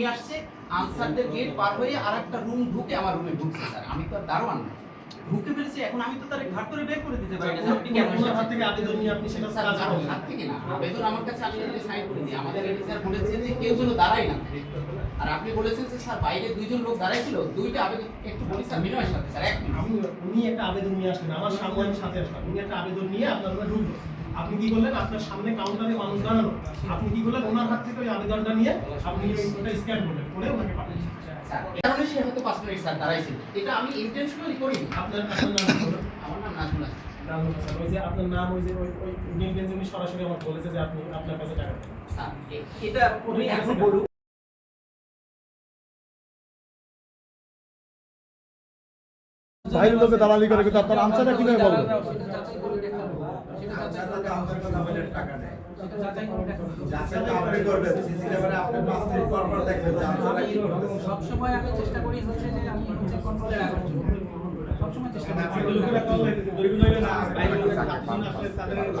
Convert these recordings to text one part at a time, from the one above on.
নিয়ে আসছে আনসারদের গেট পার হয়ে আর একটা রুম ঢুকে আমার রুমে ঢুকছে স্যার। আমি তো আর দারোয়ান না। ঢুকে ফেলেছি এখন আমি তো তার ঘাট করে বের করে দিতে পারি না। আপনি কেন হাত থেকে আবেদন নিয়ে আপনি সেটা স্যার করবেন হাত থেকে না আবেদন আমার কাছে আমি যদি সাইন করে দিই। আমাদের এটি স্যার বলেছেন যে কেউ যেন দাঁড়ায় না। আর আপনি বলেছেন যে স্যার বাইরে দুইজন লোক দাঁড়াই ছিল দুইটা আবেদন একটু বলি স্যার বিনয়ের সাথে স্যার এক উনি একটা আবেদন নিয়ে আসলেন আমার সামনে আমি সাথে আসলাম। উনি একটা আবেদন নিয়ে আপনার রুমে ঢুকলো। আপনি কি করলেন? আপনার সামনে কাউন্টারে মানুষ দাঁড়ানো আপনি কি বললেন ওনার হাত থেকে ওই আবেদনটা নিয়ে আপনি ওটা স্ক্যান করলেন করে ওনাকে পাঠিয়েছেন। কারণে সে হয়তো পাঁচ মিনিট স্যার দাঁড়াইছে। এটা আমি ইন্টেনশনালি করি আপনার আপনার নাম আমার নাম নাজমুল। ওই যে আপনার নাম ওই যে ওই ওই উনি উনি সরাসরি আমার বলেছে যে আপনি আপনার কাছে টাকা এটা আমি এখন বলুন বাইরের লোকে দালালি করে, কিন্তু আপনার আনসারটা কীভাবে বলবেন তাদের-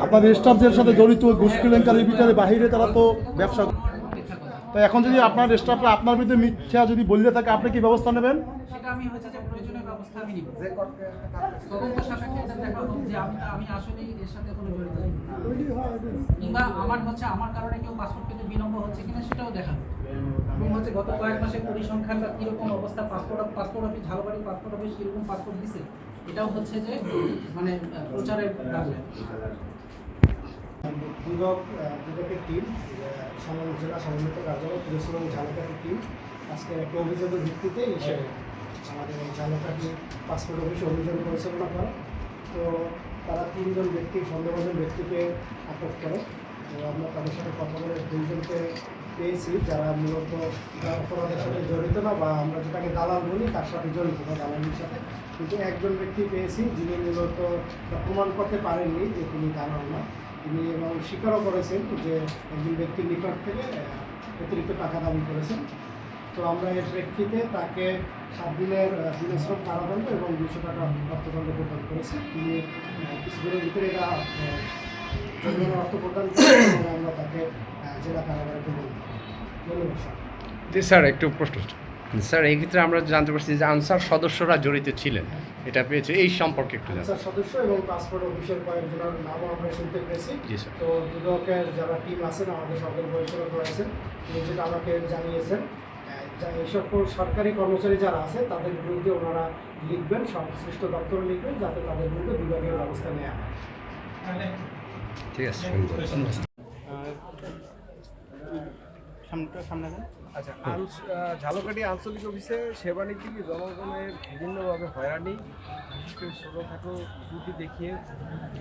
আপনার স্টাফদের সাথে জড়িত, ঘুষ কেলেঙ্কারির বিচারে বাহিরে তারা তো ব্যবসা তো এখন যদি আপনার স্টাফরা আপনার বিরুদ্ধে মিথ্যা যদি বললে থাকে আপনি কি ব্যবস্থা নেবেন? সেটা আমি হচ্ছে আমি নিব। তদন্ত সাপেক্ষে এটা দেখা হোক যে আমি আমি আসলেই এর সাথে কোনো জড়িত নেই। কিংবা আমার হচ্ছে আমার কারণে কেউ পাসপোর্ট পেতে বিলম্ব হচ্ছে কিনা সেটাও দেখা এবং হচ্ছে গত কয়েক মাসে পরিসংখ্যানটা কীরকম অবস্থা passport passport office Jhalbari passport office কীরকম পাসপোর্ট দিছে এটাও হচ্ছে যে মানে প্রচারের কাজে দুদক দুদকের টিম সমন্বয় জেলা সমন্বিত কার্যালয় পুলিশ এবং ঝালকাঠির টিম আজকে একটা অভিযোগের ভিত্তিতে এসে আমাদের এই ঝালকাঠি পাসপোর্ট অফিসে অভিযান পরিচালনা করে। তো তারা তিনজন ব্যক্তি, সন্দেহভাজন ব্যক্তিকে আটক করে। তো আমরা তাদের সাথে কথা বলে দুইজনকে পেয়েছি, যারা মূলত অপরাধের সাথে জড়িত না বা আমরা যেটাকে দালাল বলি, তার সাথে জড়িত বা দালালির সাথে। কিন্তু একজন ব্যক্তি পেয়েছি, যিনি মূলত প্রমাণ করতে পারেননি যে তিনি দালাল না। তিনি এবং স্বীকারও করেছেন যে একজন ব্যক্তির নিকট থেকে অতিরিক্ত টাকা দাবি করেছেন। তো আমরা এর প্রেক্ষিতে তাকে সাত দিনের আহ, বিনাশ্রম কারাদণ্ড এবং দুশো টাকা অর্থদণ্ড প্রদান করেছি। তিনি কিছুদিনের ভিতরে এটা জরিমানা অর্থ প্রদান করেন এবং আমরা তাকে জেলা কারাগারে তুলে ধন্যবাদ স্যার। স্যার একটু প্রশ্ন। স্যার এই ক্ষেত্রে আমরা জানতে পারছি যে আনসার সদস্যরা জড়িত ছিলেন। এটা পেয়েছে। এই সম্পর্কে একটু জানতে স্যার সদস্য এবং পাসপোর্ট অফিসের কয়েকজনের নামও আমরা শুনতে স্যার। তো দুদকের যারা টিম আছেন আমাদের সরকারি পরিচালক রয়েছেন। তিনি যেটা আমাকে জানিয়েছেন সকল সরকারি কর্মচারী যারা আছে তাদের বিরুদ্ধে ওনারা লিখবেন সংশ্লিষ্ট দপ্তরে লিখবেন যাতে তাদের বিরুদ্ধে বিভাগীয় ব্যবস্থা নেওয়া হয়। ঠিক আছে ধন্যবাদ আচ্ছা ঝালকাঠি আঞ্চলিক অফিসে সেবানীতি জনগণের বিভিন্নভাবে হয়রানি বিশেষ করে ছোটোখাটো ত্রুটি দেখিয়ে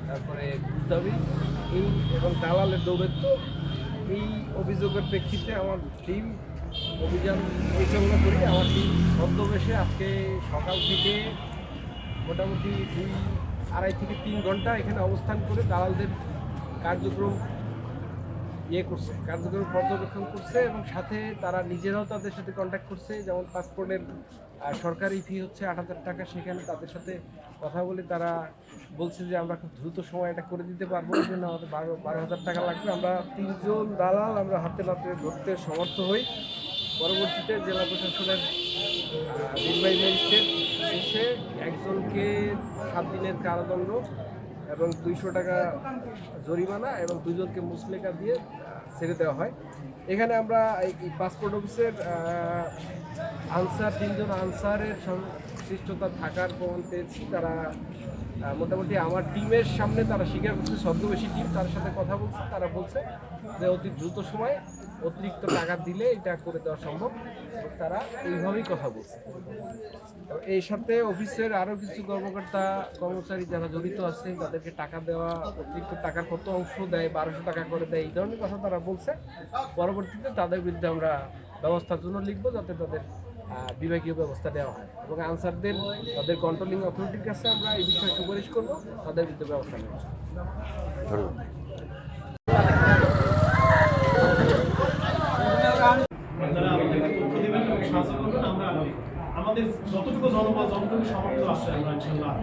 তারপরে দাবি এই এবং দালালের দৌরাত্ম এই অভিযোগের প্রেক্ষিতে আমার টিম অভিযান পরিচালনা করি আমার ছদ্মবেশে আজকে সকাল থেকে মোটামুটি দুই, আড়াই থেকে তিন ঘণ্টা এখানে অবস্থান করে দালালদের কার্যক্রম ইয়ে করছে, কার্যক্রম পর্যবেক্ষণ করছে এবং সাথে তারা নিজেরাও তাদের সাথে কন্ট্যাক্ট করছে। যেমন পাসপোর্টের সরকারি ফি হচ্ছে আট হাজার টাকা, সেখানে তাদের সাথে কথা বলে তারা বলছে যে আমরা খুব দ্রুত সময় এটা করে দিতে পারব। এই জন্য আমাদের বারো বারো হাজার টাকা লাগবে। আমরা তিনজন দালাল আমরা হাতে নাতে ধরতে সমর্থ হই। পরবর্তীতে জেলা প্রশাসনের নির্বাহী ম্যাজিস্ট্রেট এসে একজনকে সাত দিনের কারাদণ্ড এবং দুইশো টাকা জরিমানা এবং দুজনকে মুসলেকা দিয়ে ছেড়ে দেওয়া হয়। এখানে আমরা এই পাসপোর্ট অফিসের আনসার, তিনজন আনসারের সংশ্লিষ্টতা থাকার প্রমাণ পেয়েছি। তারা মোটামুটি আমার টিমের সামনে তারা স্বীকার করছে, ছদ্মবেশী টিম, তার সাথে কথা বলছে, তারা বলছে যে অতি দ্রুত সময়ে অতিরিক্ত টাকা দিলে এটা করে দেওয়া সম্ভব। তারা এইভাবেই কথা বলছে। এই সাথে অফিসের আরও কিছু কর্মকর্তা, কর্মচারী যারা জড়িত আছে তাদেরকে টাকা দেওয়া, অতিরিক্ত টাকার কত অংশ দেয়, বারোশো টাকা করে দেয়, এই ধরনের কথা তারা বলছে। পরবর্তীতে তাদের বিরুদ্ধে আমরা ব্যবস্থার জন্য লিখব যাতে তাদের বিভাগীয় ব্যবস্থা নেওয়া হয়। এবং আনসারদের, তাদের কন্ট্রোলিং অথরিটির কাছে আমরা এই বিষয়ে সুপারিশ করব, তাদের বিরুদ্ধে ব্যবস্থা নেওয়া হবে। আমাদের যতটুকু জনবল যতটুকু সামর্থ্য আছে আমরা ইনশাল্লাহ।